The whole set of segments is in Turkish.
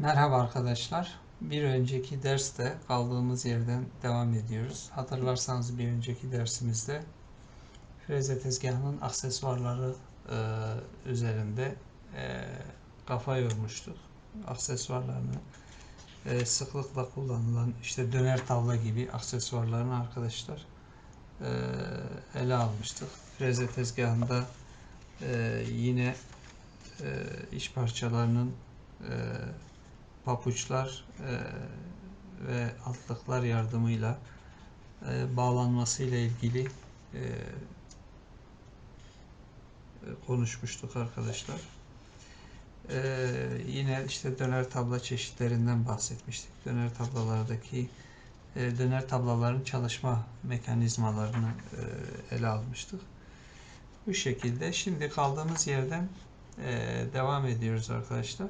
Merhaba arkadaşlar. Bir önceki derste kaldığımız yerden devam ediyoruz. Hatırlarsanız bir önceki dersimizde freze tezgahının aksesuarları e, üzerinde e, kafa yormuştuk. Aksesuarlarını e, sıklıkla kullanılan işte döner tavla gibi aksesuarlarını arkadaşlar e, ele almıştık. Freze tezgahında e, yine e, iş parçalarının e, papuçlar e, ve altlıklar yardımıyla e, bağlanması ile ilgili e, konuşmuştuk arkadaşlar. E, yine işte döner tabla çeşitlerinden bahsetmiştik. Döner tablalardaki e, döner tablaların çalışma mekanizmalarını e, ele almıştık. Bu şekilde şimdi kaldığımız yerden e, devam ediyoruz arkadaşlar.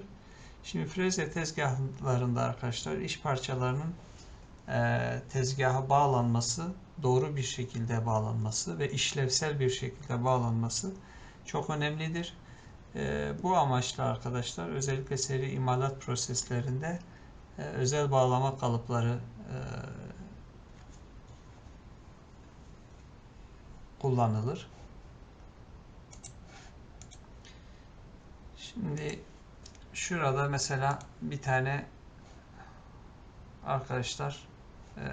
Şimdi freze tezgahlarında arkadaşlar iş parçalarının e, tezgaha bağlanması, doğru bir şekilde bağlanması ve işlevsel bir şekilde bağlanması çok önemlidir. E, bu amaçla arkadaşlar özellikle seri imalat proseslerinde e, özel bağlama kalıpları kullanılır. Şimdi şurada mesela bir tane arkadaşlar e,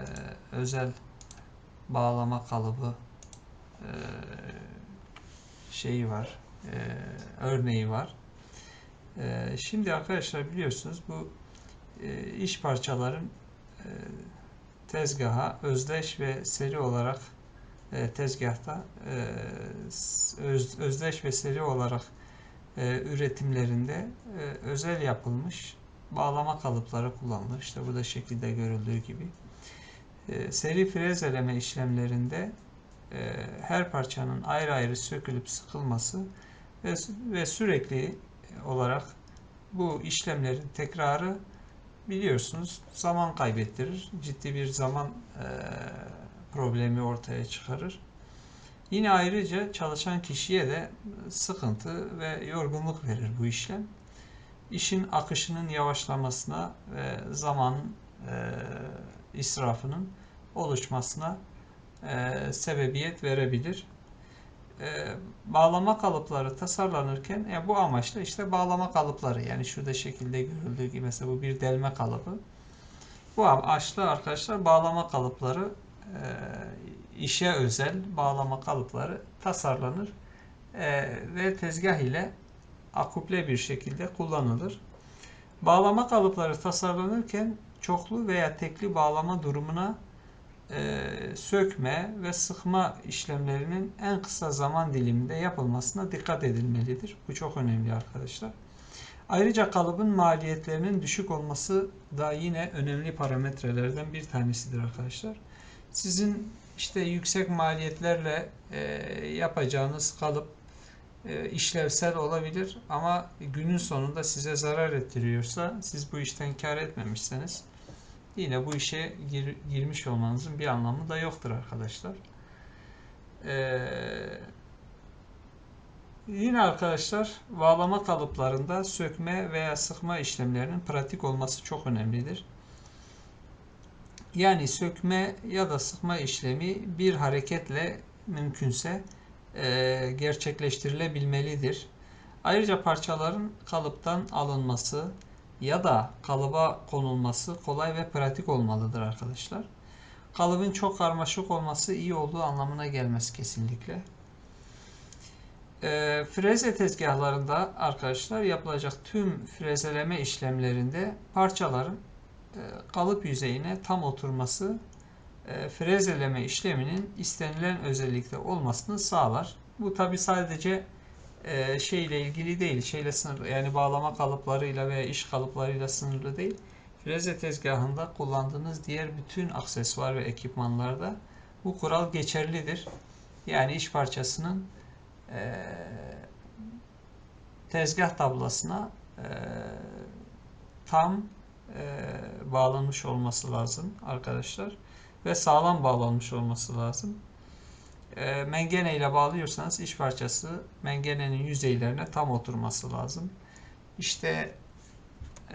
özel bağlama kalıbı e, şeyi var e, örneği var. E, şimdi arkadaşlar biliyorsunuz bu iş parçaların tezgaha özdeş ve seri olarak tezgahta öz, özdeş ve seri olarak e, üretimlerinde e, özel yapılmış bağlama kalıpları kullanılır. İşte burada şekilde görüldüğü gibi. E, seri frezeleme işlemlerinde e, her parçanın ayrı ayrı sökülüp sıkılması ve, ve sürekli olarak bu işlemlerin tekrarı biliyorsunuz zaman kaybettirir. Ciddi bir zaman e, problemi ortaya çıkarır. Yine ayrıca çalışan kişiye de sıkıntı ve yorgunluk verir bu işlem. İşin akışının yavaşlamasına ve zaman e, israfının oluşmasına e, sebebiyet verebilir. E, bağlama kalıpları tasarlanırken e, bu amaçla işte bağlama kalıpları yani şurada şekilde görüldüğü gibi mesela bu bir delme kalıbı. Bu amaçla arkadaşlar bağlama kalıpları e, işe özel bağlama kalıpları tasarlanır e, ve tezgah ile akuple bir şekilde kullanılır. Bağlama kalıpları tasarlanırken çoklu veya tekli bağlama durumuna e, sökme ve sıkma işlemlerinin en kısa zaman diliminde yapılmasına dikkat edilmelidir. Bu çok önemli arkadaşlar. Ayrıca kalıbın maliyetlerinin düşük olması da yine önemli parametrelerden bir tanesidir arkadaşlar. Sizin işte yüksek maliyetlerle e, yapacağınız kalıp e, işlevsel olabilir ama günün sonunda size zarar ettiriyorsa siz bu işten kar etmemişseniz yine bu işe gir, girmiş olmanızın bir anlamı da yoktur arkadaşlar. Ee, yine arkadaşlar bağlama kalıplarında sökme veya sıkma işlemlerinin pratik olması çok önemlidir. Yani sökme ya da sıkma işlemi bir hareketle mümkünse e, gerçekleştirilebilmelidir. Ayrıca parçaların kalıptan alınması ya da kalıba konulması kolay ve pratik olmalıdır arkadaşlar. Kalıbın çok karmaşık olması iyi olduğu anlamına gelmez kesinlikle. E, freze tezgahlarında arkadaşlar yapılacak tüm frezeleme işlemlerinde parçaların kalıp yüzeyine tam oturması e, frezeleme işleminin istenilen özellikte olmasını sağlar. Bu tabi sadece e, şeyle ilgili değil, şeyle sınırlı yani bağlama kalıplarıyla veya iş kalıplarıyla sınırlı değil. Freze tezgahında kullandığınız diğer bütün aksesuar ve ekipmanlarda bu kural geçerlidir. Yani iş parçasının tezgah tablasına tam e, bağlanmış olması lazım arkadaşlar. Ve sağlam bağlanmış olması lazım. E, mengene ile bağlıyorsanız iç parçası mengenenin yüzeylerine tam oturması lazım. İşte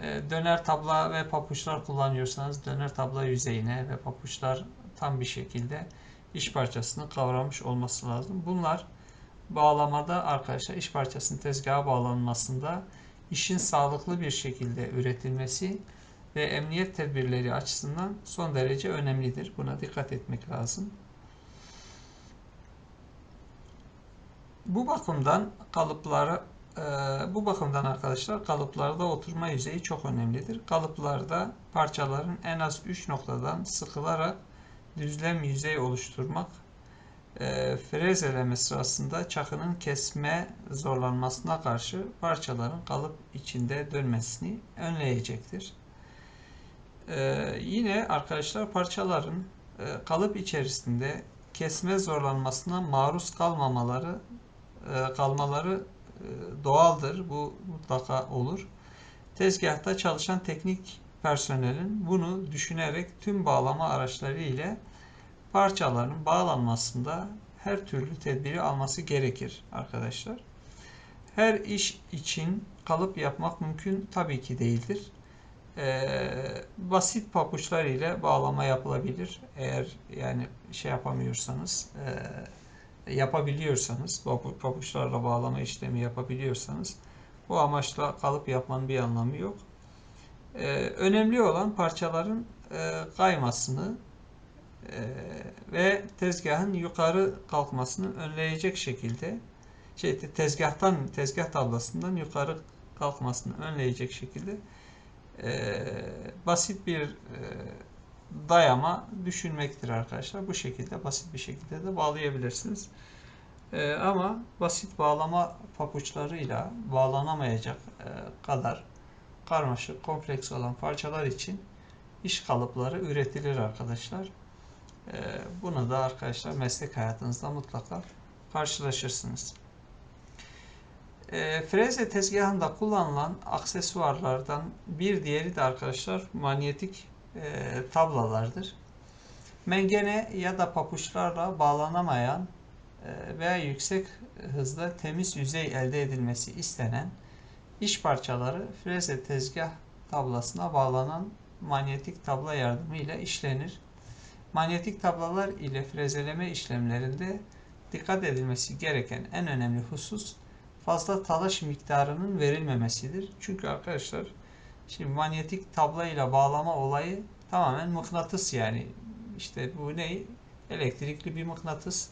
e, döner tabla ve papuçlar kullanıyorsanız döner tabla yüzeyine ve papuçlar tam bir şekilde iş parçasını kavramış olması lazım. Bunlar bağlamada arkadaşlar iş parçasının tezgaha bağlanmasında işin sağlıklı bir şekilde üretilmesi ve emniyet tedbirleri açısından son derece önemlidir. Buna dikkat etmek lazım. Bu bakımdan kalıpları e, bu bakımdan arkadaşlar kalıplarda oturma yüzeyi çok önemlidir. Kalıplarda parçaların en az 3 noktadan sıkılarak düzlem yüzey oluşturmak e, frezeleme sırasında çakının kesme zorlanmasına karşı parçaların kalıp içinde dönmesini önleyecektir. E, yine arkadaşlar parçaların e, kalıp içerisinde kesme zorlanmasına maruz kalmamaları e, kalmaları e, doğaldır. Bu mutlaka olur. Tezgahta çalışan teknik personelin bunu düşünerek tüm bağlama araçları ile parçaların bağlanmasında her türlü tedbiri alması gerekir arkadaşlar. Her iş için kalıp yapmak mümkün tabii ki değildir. Ee, basit papuçlar ile bağlama yapılabilir. Eğer yani şey yapamıyorsanız, e, yapabiliyorsanız, papuçlarla bağlama işlemi yapabiliyorsanız bu amaçla kalıp yapmanın bir anlamı yok. Ee, önemli olan parçaların e, kaymasını e, ve tezgahın yukarı kalkmasını önleyecek şekilde şey tezgahtan tezgah tablasından yukarı kalkmasını önleyecek şekilde e, basit bir e, dayama düşünmektir arkadaşlar. Bu şekilde basit bir şekilde de bağlayabilirsiniz. E, ama basit bağlama papuçlarıyla bağlanamayacak e, kadar karmaşık, kompleks olan parçalar için iş kalıpları üretilir arkadaşlar. E, bunu da arkadaşlar meslek hayatınızda mutlaka karşılaşırsınız. E, freze tezgahında kullanılan aksesuarlardan bir diğeri de arkadaşlar manyetik e, tablalardır. Mengene ya da papuçlarla bağlanamayan e, veya yüksek hızda temiz yüzey elde edilmesi istenen iş parçaları freze tezgah tablasına bağlanan manyetik tabla yardımıyla işlenir. Manyetik tablalar ile frezeleme işlemlerinde dikkat edilmesi gereken en önemli husus fazla talaş miktarının verilmemesidir. Çünkü arkadaşlar şimdi manyetik tabla ile bağlama olayı tamamen mıknatıs yani işte bu ne? Elektrikli bir mıknatıs.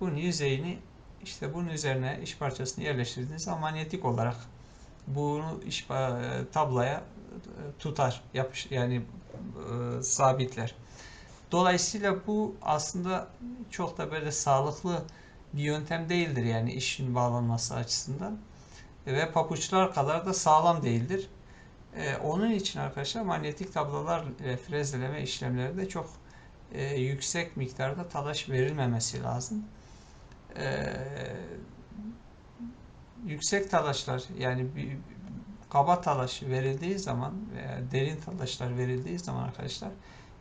Bunun yüzeyini işte bunun üzerine iş parçasını yerleştirdiğiniz zaman manyetik olarak bunu iş tablaya e, tutar, yapış yani e, sabitler. Dolayısıyla bu aslında çok da böyle sağlıklı bir yöntem değildir yani işin bağlanması açısından. Ve papuçlar kadar da sağlam değildir. Ee, onun için arkadaşlar manyetik tablolar ile frezeleme işlemlerinde çok e, yüksek miktarda talaş verilmemesi lazım. Yüksek talaşlar yani kaba talaş verildiği zaman veya derin talaşlar verildiği zaman arkadaşlar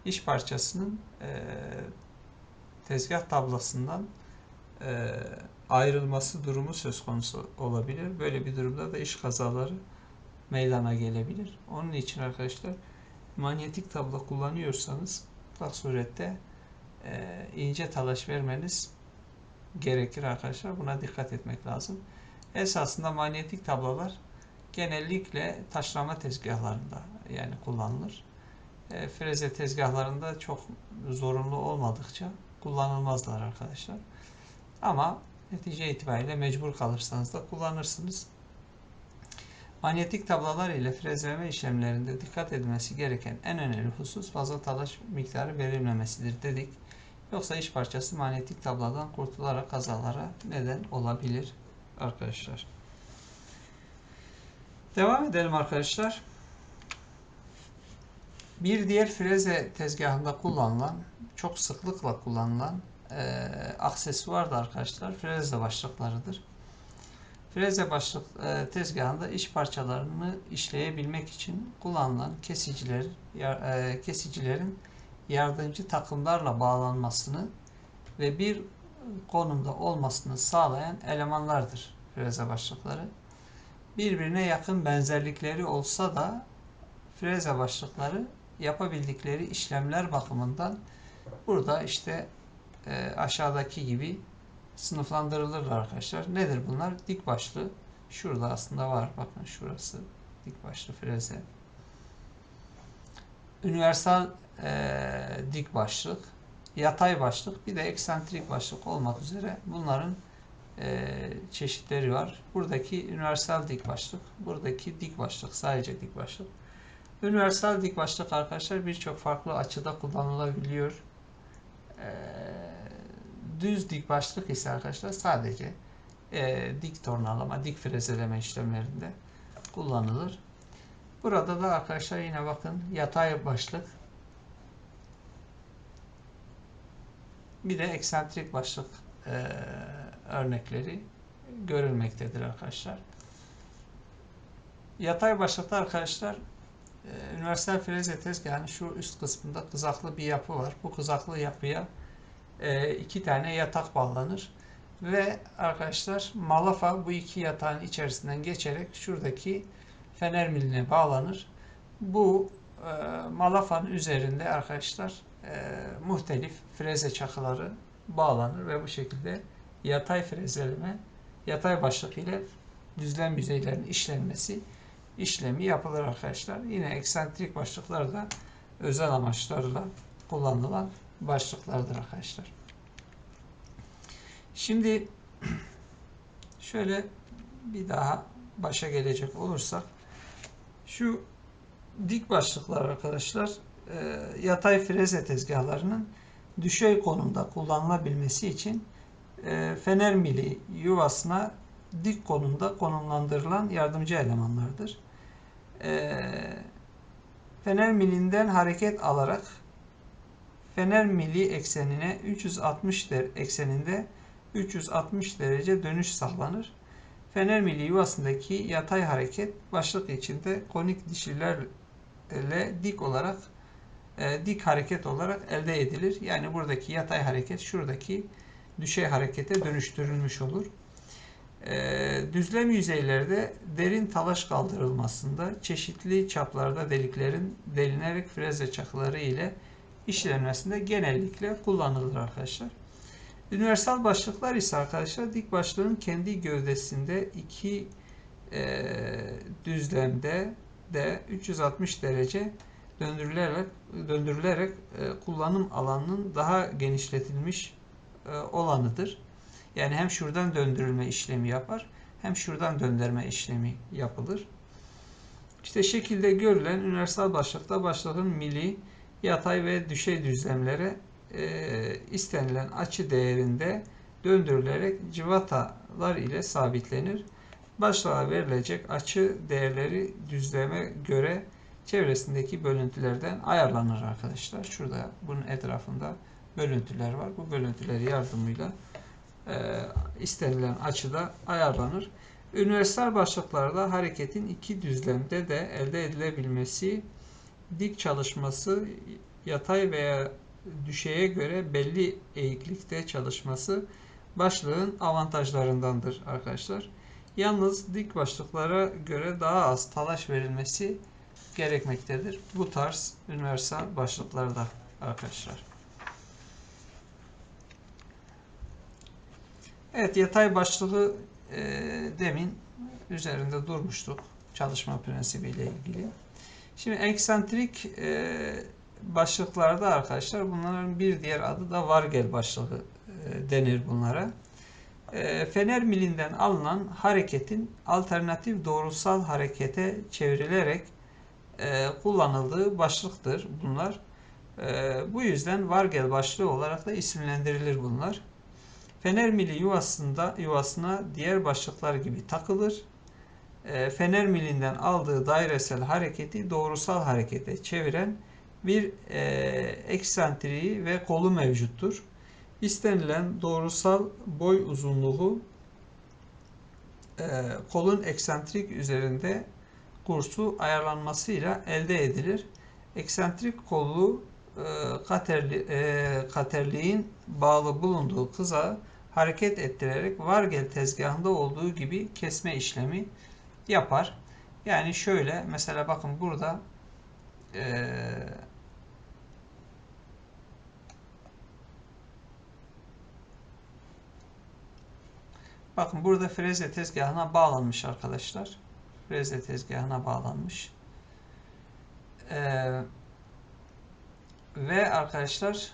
iş parçasının e, tezgah tablasından e, ayrılması durumu söz konusu olabilir. Böyle bir durumda da iş kazaları meydana gelebilir. Onun için arkadaşlar manyetik tabla kullanıyorsanız mutlak surette e, ince talaş vermeniz gerekir arkadaşlar. Buna dikkat etmek lazım. Esasında manyetik tablalar genellikle taşlama tezgahlarında yani kullanılır. E, freze tezgahlarında çok zorunlu olmadıkça kullanılmazlar arkadaşlar. Ama netice itibariyle mecbur kalırsanız da kullanırsınız. Manyetik tablalar ile frezleme işlemlerinde dikkat edilmesi gereken en önemli husus fazla talaş miktarı verilmemesidir dedik. Yoksa iş parçası manyetik tabladan kurtularak kazalara neden olabilir arkadaşlar. Devam edelim arkadaşlar. Bir diğer freze tezgahında kullanılan, çok sıklıkla kullanılan e, aksesuar da arkadaşlar freze başlıklarıdır. Freze başlık e, tezgahında iş parçalarını işleyebilmek için kullanılan kesiciler, e, kesicilerin yardımcı takımlarla bağlanmasını ve bir konumda olmasını sağlayan elemanlardır freze başlıkları. Birbirine yakın benzerlikleri olsa da freze başlıkları yapabildikleri işlemler bakımından burada işte e, aşağıdaki gibi sınıflandırılırlar arkadaşlar. Nedir bunlar? Dik başlı. Şurada aslında var. Bakın şurası dik başlı freze. Universal e, dik başlık, yatay başlık, bir de eksantrik başlık olmak üzere bunların e, çeşitleri var. Buradaki universal dik başlık, buradaki dik başlık, sadece dik başlık. Universal dik başlık arkadaşlar birçok farklı açıda kullanılabiliyor. Düz dik başlık ise arkadaşlar sadece e, dik tornalama, dik frezeleme işlemlerinde kullanılır. Burada da arkadaşlar yine bakın yatay başlık bir de eksantrik başlık e, örnekleri görülmektedir arkadaşlar. Yatay başlıkta arkadaşlar e, universal freze tezgahının şu üst kısmında kızaklı bir yapı var. Bu kızaklı yapıya e, iki tane yatak bağlanır. Ve arkadaşlar malafa bu iki yatağın içerisinden geçerek şuradaki fener miline bağlanır. Bu e, malafanın üzerinde arkadaşlar e, muhtelif freze çakıları bağlanır ve bu şekilde yatay frezeleme, yatay başlık ile düzlem yüzeylerinin işlenmesi işlemi yapılır arkadaşlar. Yine eksantrik başlıklar da özel amaçlarla kullanılan başlıklardır arkadaşlar. Şimdi şöyle bir daha başa gelecek olursak şu dik başlıklar arkadaşlar e, yatay freze tezgahlarının düşey konumda kullanılabilmesi için e, fener mili yuvasına dik konumda konumlandırılan yardımcı elemanlardır. E, fener milinden hareket alarak fener mili eksenine 360 der ekseninde 360 derece dönüş sağlanır. Fener mili yuvasındaki yatay hareket başlık içinde konik dişilerle dik olarak e, dik hareket olarak elde edilir. Yani buradaki yatay hareket şuradaki düşey harekete dönüştürülmüş olur. E, düzlem yüzeylerde derin talaş kaldırılmasında çeşitli çaplarda deliklerin delinerek freze çakıları ile işlenmesinde genellikle kullanılır arkadaşlar. Universal başlıklar ise arkadaşlar dik başlığın kendi gövdesinde iki e, düzlemde de 360 derece döndürülerek döndürülerek e, kullanım alanının daha genişletilmiş e, olanıdır. Yani hem şuradan döndürülme işlemi yapar hem şuradan döndürme işlemi yapılır. İşte şekilde görülen universal başlıkta başlığın mili, yatay ve düşey düzlemlere e, istenilen açı değerinde döndürülerek civatalar ile sabitlenir. Başlığa verilecek açı değerleri düzleme göre çevresindeki bölüntülerden ayarlanır arkadaşlar. Şurada bunun etrafında bölüntüler var. Bu bölüntüler yardımıyla istenilen açıda ayarlanır. Üniversal başlıklarda hareketin iki düzlemde de elde edilebilmesi, dik çalışması, yatay veya düşeye göre belli eğiklikte çalışması başlığın avantajlarındandır arkadaşlar. Yalnız dik başlıklara göre daha az talaş verilmesi gerekmektedir. Bu tarz universal başlıklarda arkadaşlar. Evet yatay başlığı e, demin üzerinde durmuştuk çalışma prensibiyle ilgili. Şimdi eksantrik e, başlıklarda arkadaşlar bunların bir diğer adı da vargel başlığı e, denir bunlara. E, fener milinden alınan hareketin alternatif doğrusal harekete çevrilerek e, kullanıldığı başlıktır bunlar. E, bu yüzden vargel başlığı olarak da isimlendirilir bunlar. Fener mili yuvasında yuvasına diğer başlıklar gibi takılır. E, fener milinden aldığı dairesel hareketi doğrusal harekete çeviren bir e, eksentriği ve kolu mevcuttur. İstenilen doğrusal boy uzunluğu e, kolun eksentrik üzerinde kursu ayarlanmasıyla elde edilir. Eksentrik kolu e, katerli, e, katerliğin bağlı bulunduğu kıza hareket ettirerek vargel tezgahında olduğu gibi kesme işlemi yapar. Yani şöyle mesela bakın burada eee bakın burada freze tezgahına bağlanmış arkadaşlar. Freze tezgahına bağlanmış. Eee ve arkadaşlar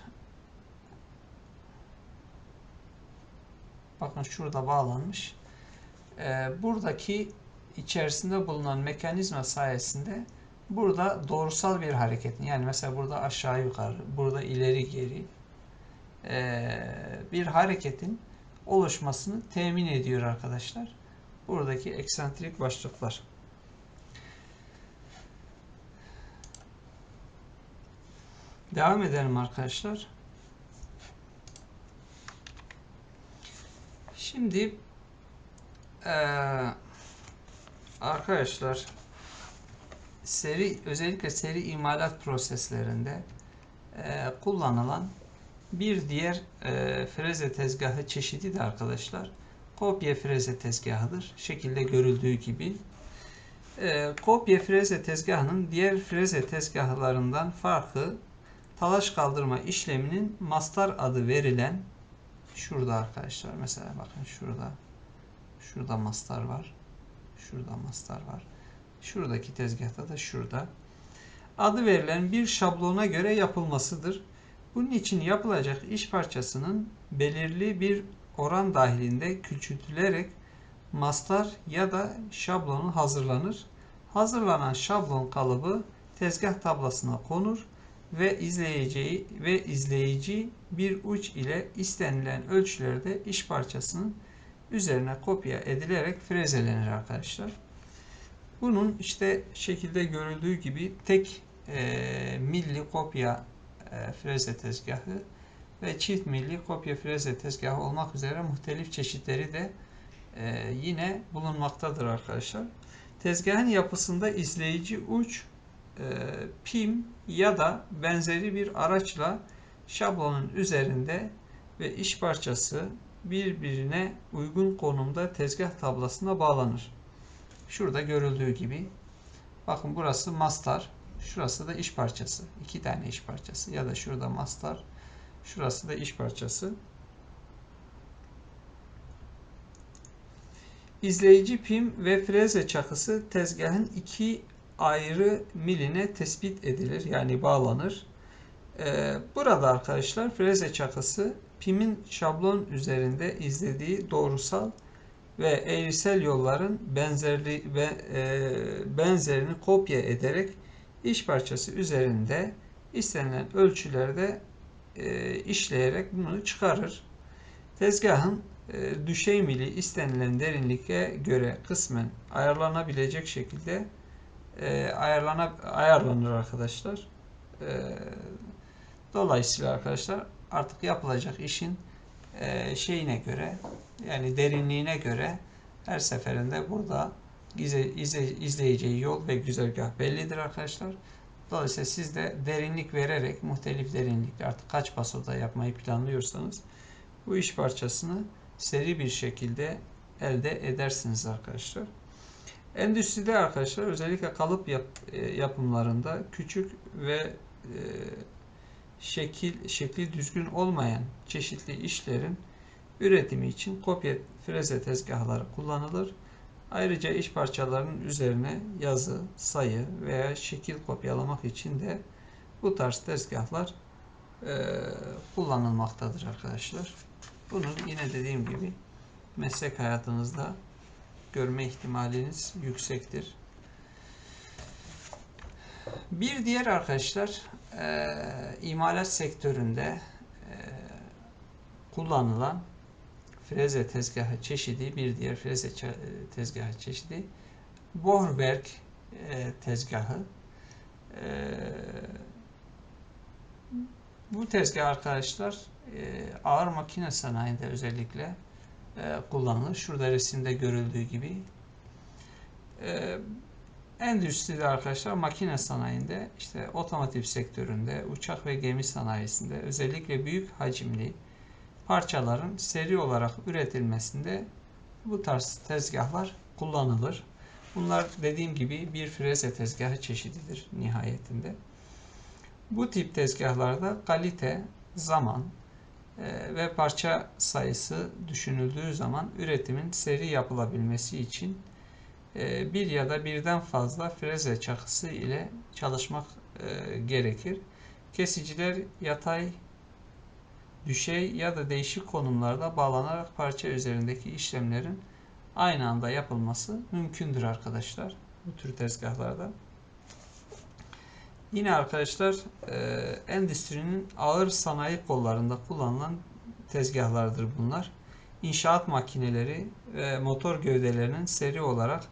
bakın şurada bağlanmış. Ee, buradaki içerisinde bulunan mekanizma sayesinde burada doğrusal bir hareketin yani mesela burada aşağı yukarı, burada ileri geri ee, bir hareketin oluşmasını temin ediyor arkadaşlar. Buradaki eksantrik başlıklar. Devam edelim arkadaşlar. Şimdi arkadaşlar seri özellikle seri imalat proseslerinde kullanılan bir diğer freze tezgahı çeşidi de arkadaşlar kopya freze tezgahıdır. Şekilde görüldüğü gibi. Kopya freze tezgahının diğer freze tezgahlarından farkı talaş kaldırma işleminin mastar adı verilen şurada arkadaşlar mesela bakın şurada. Şurada mastar var. Şurada mastar var. Şuradaki tezgahta da şurada. Adı verilen bir şablona göre yapılmasıdır. Bunun için yapılacak iş parçasının belirli bir oran dahilinde küçültülerek mastar ya da şablonu hazırlanır. Hazırlanan şablon kalıbı tezgah tablasına konur ve izleyeceği ve izleyici bir uç ile istenilen ölçülerde iş parçasının üzerine kopya edilerek frezelenir arkadaşlar. Bunun işte şekilde görüldüğü gibi tek e, milli kopya e, freze tezgahı ve çift milli kopya freze tezgahı olmak üzere muhtelif çeşitleri de e, yine bulunmaktadır arkadaşlar. Tezgahın yapısında izleyici uç e, pim ya da benzeri bir araçla şablonun üzerinde ve iş parçası birbirine uygun konumda tezgah tablasına bağlanır. Şurada görüldüğü gibi bakın burası mastar şurası da iş parçası iki tane iş parçası ya da şurada mastar şurası da iş parçası İzleyici pim ve freze çakısı tezgahın iki ayrı miline tespit edilir. Yani bağlanır. Ee, burada arkadaşlar freze çakısı pimin şablon üzerinde izlediği doğrusal ve eğrisel yolların benzerli ve e, benzerini kopya ederek iş parçası üzerinde istenilen ölçülerde e, işleyerek bunu çıkarır. Tezgahın e, düşey mili istenilen derinliğe göre kısmen ayarlanabilecek şekilde e, ayarlana, ayarlanır arkadaşlar. E, dolayısıyla arkadaşlar artık yapılacak işin e, şeyine göre yani derinliğine göre her seferinde burada izle, izle, izleyeceği yol ve güzergah bellidir arkadaşlar. Dolayısıyla siz de derinlik vererek muhtelif derinlikte artık kaç pasoda yapmayı planlıyorsanız bu iş parçasını seri bir şekilde elde edersiniz arkadaşlar. Endüstride arkadaşlar özellikle kalıp yap, e, yapımlarında küçük ve e, şekil şekli düzgün olmayan çeşitli işlerin üretimi için kopya freze tezgahları kullanılır. Ayrıca iş parçalarının üzerine yazı, sayı veya şekil kopyalamak için de bu tarz tezgahlar e, kullanılmaktadır arkadaşlar. Bunu yine dediğim gibi meslek hayatınızda görme ihtimaliniz yüksektir. Bir diğer arkadaşlar e, imalat sektöründe e, kullanılan freze tezgahı çeşidi bir diğer freze tezgahı çeşidi Borberg e, tezgahı. E, bu tezgah arkadaşlar e, ağır makine sanayinde özellikle e, kullanılır. Şurada resimde görüldüğü gibi. E, endüstride arkadaşlar makine sanayinde, işte otomotiv sektöründe, uçak ve gemi sanayisinde özellikle büyük hacimli parçaların seri olarak üretilmesinde bu tarz tezgahlar kullanılır. Bunlar dediğim gibi bir freze tezgahı çeşididir nihayetinde. Bu tip tezgahlarda kalite, zaman e, ve parça sayısı düşünüldüğü zaman üretimin seri yapılabilmesi için e, bir ya da birden fazla freze çakısı ile çalışmak e, gerekir. Kesiciler yatay, düşey ya da değişik konumlarda bağlanarak parça üzerindeki işlemlerin aynı anda yapılması mümkündür arkadaşlar bu tür tezgahlarda. Yine arkadaşlar e, endüstrinin ağır sanayi kollarında kullanılan tezgahlardır bunlar. İnşaat makineleri ve motor gövdelerinin seri olarak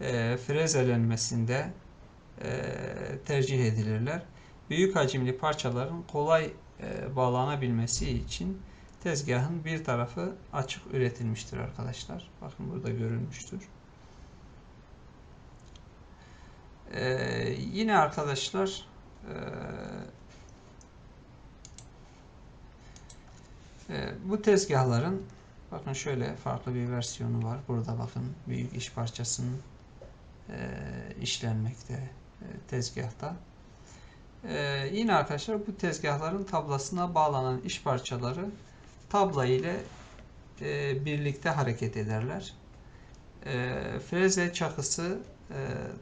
e, frezelenmesinde e, tercih edilirler. Büyük hacimli parçaların kolay e, bağlanabilmesi için tezgahın bir tarafı açık üretilmiştir arkadaşlar. Bakın burada görülmüştür. Ee, yine arkadaşlar e, e, bu tezgahların bakın şöyle farklı bir versiyonu var. Burada bakın büyük iş parçasının e, işlenmekte e, tezgahta. E, yine arkadaşlar bu tezgahların tablasına bağlanan iş parçaları tabla ile e, birlikte hareket ederler. E, freze çakısı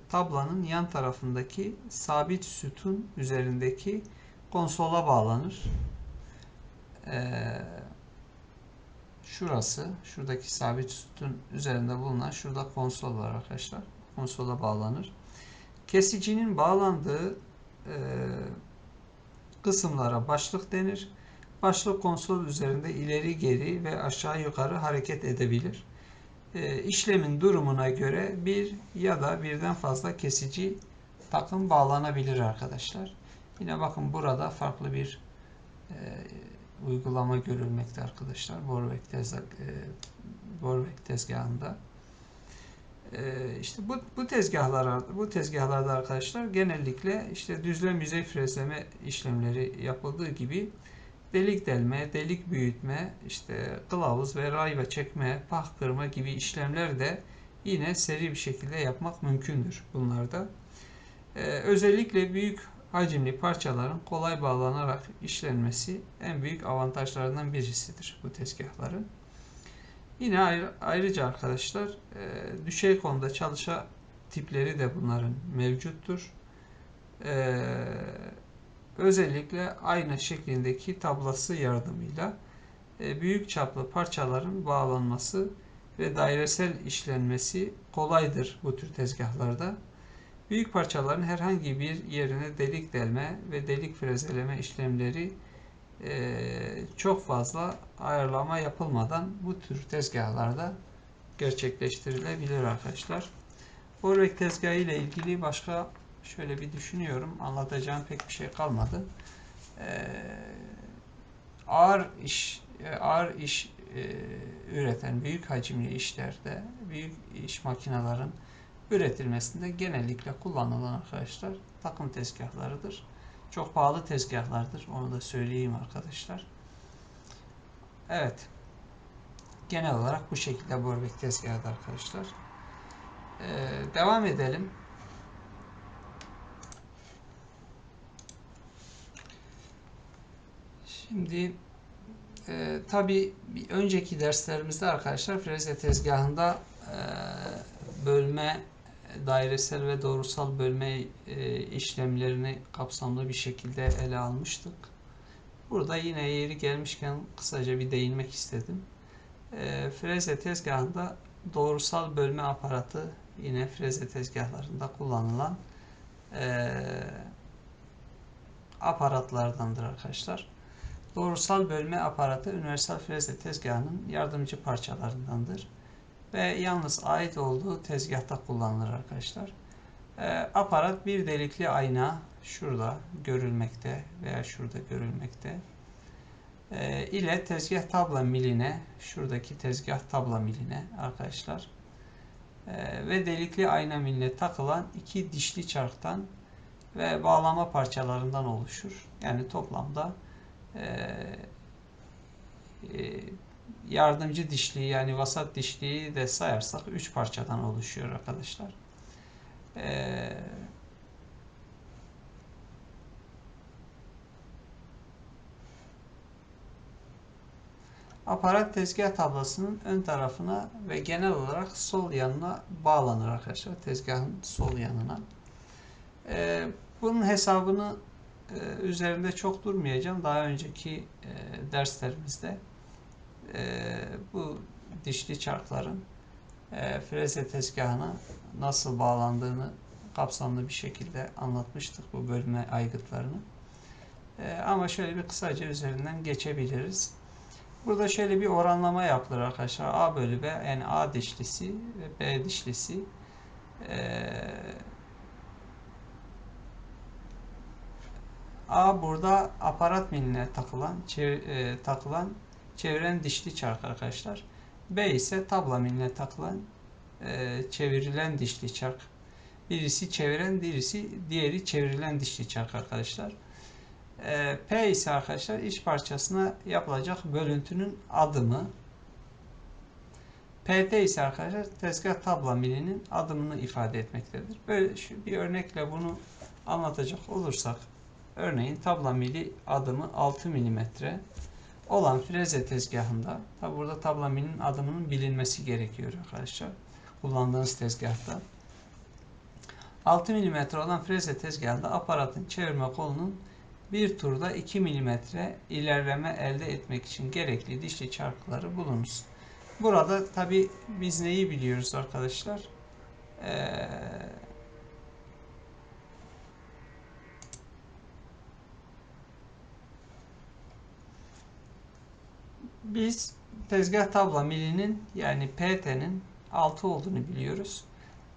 tablanın yan tarafındaki sabit sütun üzerindeki konsola bağlanır. E, şurası, şuradaki sabit sütun üzerinde bulunan şurada konsol var arkadaşlar. Konsola bağlanır. Kesicinin bağlandığı e, kısımlara başlık denir. Başlık konsol üzerinde ileri geri ve aşağı yukarı hareket edebilir. E, işlemin durumuna göre bir ya da birden fazla kesici takım bağlanabilir arkadaşlar. Yine bakın burada farklı bir e, uygulama görülmekte arkadaşlar. Borvek, tezgah, e, Borvek tezgahında. E, işte bu, bu tezgahlar bu tezgahlarda arkadaşlar genellikle işte düzlem yüzey frezleme işlemleri yapıldığı gibi delik delme, delik büyütme, işte kılavuz ve rayva çekme, pah kırma gibi işlemler de yine seri bir şekilde yapmak mümkündür bunlarda. Ee, özellikle büyük hacimli parçaların kolay bağlanarak işlenmesi en büyük avantajlarından birisidir bu tezgahların. Yine ayrıca arkadaşlar e, düşey konuda çalışa tipleri de bunların mevcuttur. Ee, özellikle ayna şeklindeki tablası yardımıyla e, büyük çaplı parçaların bağlanması ve dairesel işlenmesi kolaydır bu tür tezgahlarda. Büyük parçaların herhangi bir yerine delik delme ve delik frezeleme işlemleri e, çok fazla ayarlama yapılmadan bu tür tezgahlarda gerçekleştirilebilir arkadaşlar. Forvek tezgahı ile ilgili başka şöyle bir düşünüyorum. Anlatacağım pek bir şey kalmadı. Ee, ağır iş e, ağır iş e, üreten büyük hacimli işlerde büyük iş makinelerin üretilmesinde genellikle kullanılan arkadaşlar takım tezgahlarıdır. Çok pahalı tezgahlardır. Onu da söyleyeyim arkadaşlar. Evet. Genel olarak bu şekilde Borbek tezgahı arkadaşlar. Ee, devam edelim. Şimdi e, tabi önceki derslerimizde arkadaşlar freze tezgahında e, bölme dairesel ve doğrusal bölme e, işlemlerini kapsamlı bir şekilde ele almıştık. Burada yine yeri gelmişken kısaca bir değinmek istedim. E, freze tezgahında doğrusal bölme aparatı yine freze tezgahlarında kullanılan e, aparatlardandır arkadaşlar. Doğrusal bölme aparatı universal freze tezgahının yardımcı parçalarındandır. Ve yalnız ait olduğu tezgahta kullanılır arkadaşlar. E, aparat bir delikli ayna şurada görülmekte veya şurada görülmekte. E, ile tezgah tabla miline şuradaki tezgah tabla miline arkadaşlar e, ve delikli ayna miline takılan iki dişli çarktan ve bağlama parçalarından oluşur. Yani toplamda yardımcı dişliği yani vasat dişliği de sayarsak 3 parçadan oluşuyor arkadaşlar. Ee, aparat tezgah tablasının ön tarafına ve genel olarak sol yanına bağlanır arkadaşlar. Tezgahın sol yanına. Ee, bunun hesabını e, üzerinde çok durmayacağım. Daha önceki e, derslerimizde e, bu dişli çarkların e, freze tezgahına nasıl bağlandığını kapsamlı bir şekilde anlatmıştık bu bölme aygıtlarını. E, ama şöyle bir kısaca üzerinden geçebiliriz. Burada şöyle bir oranlama yapılır arkadaşlar. A bölü B yani A dişlisi ve B dişlisi A burada aparat miline takılan çev e, takılan çeviren dişli çark arkadaşlar. B ise tabla miline takılan e, çevirilen dişli çark. Birisi çeviren, birisi diğeri çevrilen dişli çark arkadaşlar. E, P ise arkadaşlar iç parçasına yapılacak bölüntünün adımı. PT ise arkadaşlar tezgah tabla milinin adımını ifade etmektedir. Böyle şu bir örnekle bunu anlatacak olursak örneğin tabla mili adımı 6 mm olan freze tezgahında tabi burada tabla milinin adımının bilinmesi gerekiyor arkadaşlar kullandığınız tezgahta 6 mm olan freze tezgahında aparatın çevirme kolunun bir turda 2 mm ilerleme elde etmek için gerekli dişli çarkları bulunuz. Burada tabi biz neyi biliyoruz arkadaşlar? Ee, biz tezgah tabla milinin yani PT'nin 6 olduğunu biliyoruz.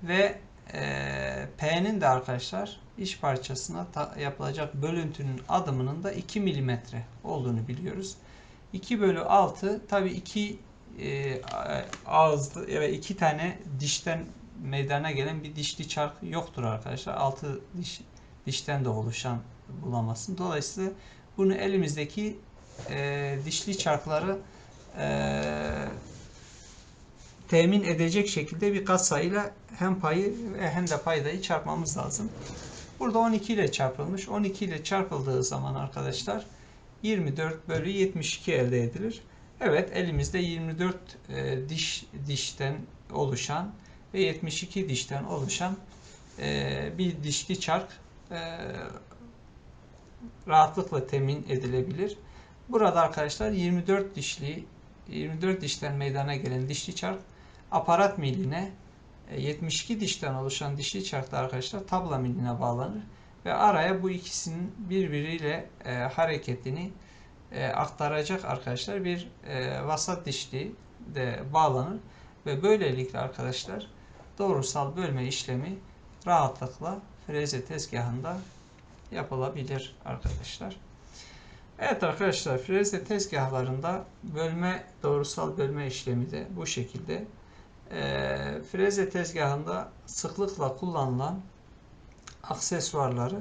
Ve e, P'nin de arkadaşlar iç parçasına yapılacak bölüntünün adımının da 2 mm olduğunu biliyoruz. 2 bölü 6 tabi 2 e, ağızlı ve 2 tane dişten meydana gelen bir dişli çark yoktur arkadaşlar. 6 diş, dişten de oluşan bulamazsın. Dolayısıyla bunu elimizdeki e, dişli çarkları e, temin edecek şekilde bir katsayıyla hem payı hem de paydayı çarpmamız lazım. Burada 12 ile çarpılmış. 12 ile çarpıldığı zaman arkadaşlar 24 bölü 72 elde edilir. Evet elimizde 24 e, diş dişten oluşan ve 72 dişten oluşan e, bir dişli çark e, rahatlıkla temin edilebilir. Burada arkadaşlar 24 dişli 24 dişten meydana gelen dişli çark aparat miline 72 e, dişten oluşan dişli çarkta arkadaşlar tabla miline bağlanır ve araya bu ikisinin birbiriyle e, hareketini e, aktaracak arkadaşlar bir e, vasat dişli de bağlanır ve böylelikle arkadaşlar doğrusal bölme işlemi rahatlıkla freze tezgahında yapılabilir arkadaşlar. Evet arkadaşlar freze tezgahlarında bölme doğrusal bölme işlemi de bu şekilde. E, freze tezgahında sıklıkla kullanılan aksesuarları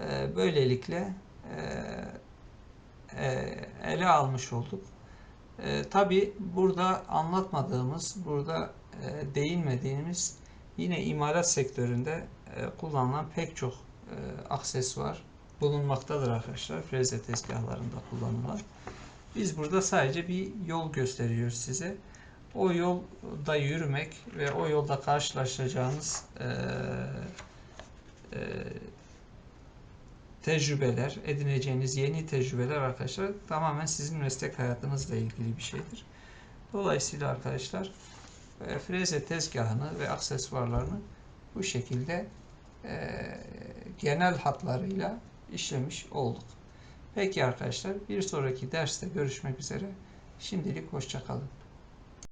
e, böylelikle e, e, ele almış olduk. E, Tabi burada anlatmadığımız, burada e, değinmediğimiz yine imalat sektöründe e, kullanılan pek çok e, aksesuar bulunmaktadır arkadaşlar. Freze tezgahlarında kullanılan. Biz burada sadece bir yol gösteriyoruz size. O yolda yürümek ve o yolda karşılaşacağınız e, e, tecrübeler, edineceğiniz yeni tecrübeler arkadaşlar tamamen sizin meslek hayatınızla ilgili bir şeydir. Dolayısıyla arkadaşlar e, freze tezgahını ve aksesuarlarını bu şekilde e, genel hatlarıyla işlemiş olduk. Peki arkadaşlar bir sonraki derste görüşmek üzere. Şimdilik hoşçakalın.